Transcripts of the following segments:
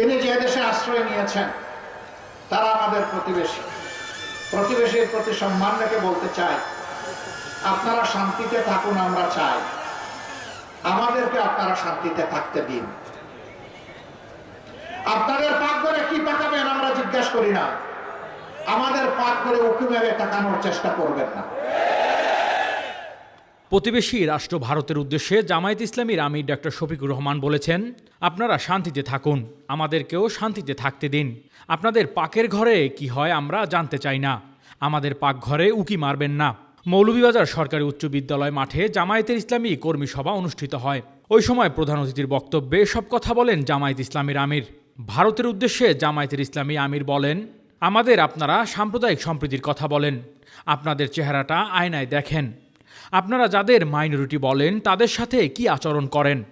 তিনি যে দেশে আশ্রয় নিয়েছেন, তারা আমাদের প্রতিবেশী। প্রতিবেশীর প্রতি সম্মান রেখে বলতে চাই, আপনারা শান্তিতে থাকুন, আমরা চাই। আমাদেরকে আপনারা শান্তিতে থাকতে দিন। আপনাদের পাক করে কি পাকাবেন আমরা জিজ্ঞেস করি না। আমাদের পাক করে উঁকি মেরে টাকানোর চেষ্টা করবেন না। প্রতিবেশী রাষ্ট্র ভারতের উদ্দেশ্যে জামায়াত ইসলামীর আমির ডক্টর শফিকুর রহমান বলেছেন, আপনারা শান্তিতে থাকুন, আমাদেরকেও শান্তিতে থাকতে দিন। আপনাদের পাকের ঘরে কি হয় আমরা জানতে চাই না। আমাদের পাক ঘরে উকি মারবেন না। মৌলভীবাজার সরকারি উচ্চ বিদ্যালয় মাঠে জামায়াতের ইসলামী কর্মী সভা অনুষ্ঠিত হয়। ওই সময় প্রধান অতিথির বক্তব্যে সব কথা বলেন জামায়াত ইসলামীর আমির। ভারতের উদ্দেশ্যে জামায়াতের ইসলামী আমির বলেন, আমাদের আপনারা সাম্প্রদায়িক সম্প্রীতির কথা বলেন। আপনাদের চেহারাটা আয়নায় দেখেন। আপনারা যাদের মাইনরিটি বলেন, তাদের সাথে কি আচরণ করেন?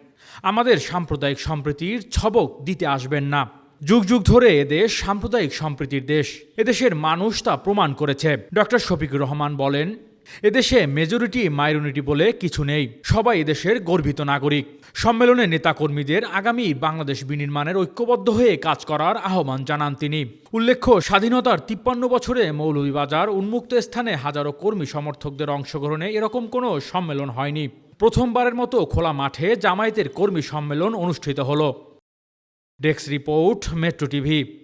আমাদের সাম্প্রদায়িক সম্প্রীতির ছবক দিতে আসবেন না। যুগ যুগ ধরে এদেশ সাম্প্রদায়িক সম্প্রীতির দেশ। এদেশের মানুষ তা প্রমাণ করেছে। ডক্টর শফিকুর রহমান বলেন এদেশে মেজরিটি মাইনরিটি বলে কিছু নেই। সবাই এদেশের গর্বিত নাগরিক। সম্মেলনে নেতাকর্মীদের আগামী বাংলাদেশ বিনির্মাণের ঐক্যবদ্ধ হয়ে কাজ করার আহ্বান জানান তিনি। উল্লেখ্য, স্বাধীনতার তিপ্পান্ন বছরে মৌলভীবাজার উন্মুক্ত স্থানে হাজারো কর্মী সমর্থকদের অংশগ্রহণে এরকম কোনো সম্মেলন হয়নি। প্রথমবারের মতো খোলা মাঠে জামায়াতের কর্মী সম্মেলন অনুষ্ঠিত হলো। Desk report, metro TV.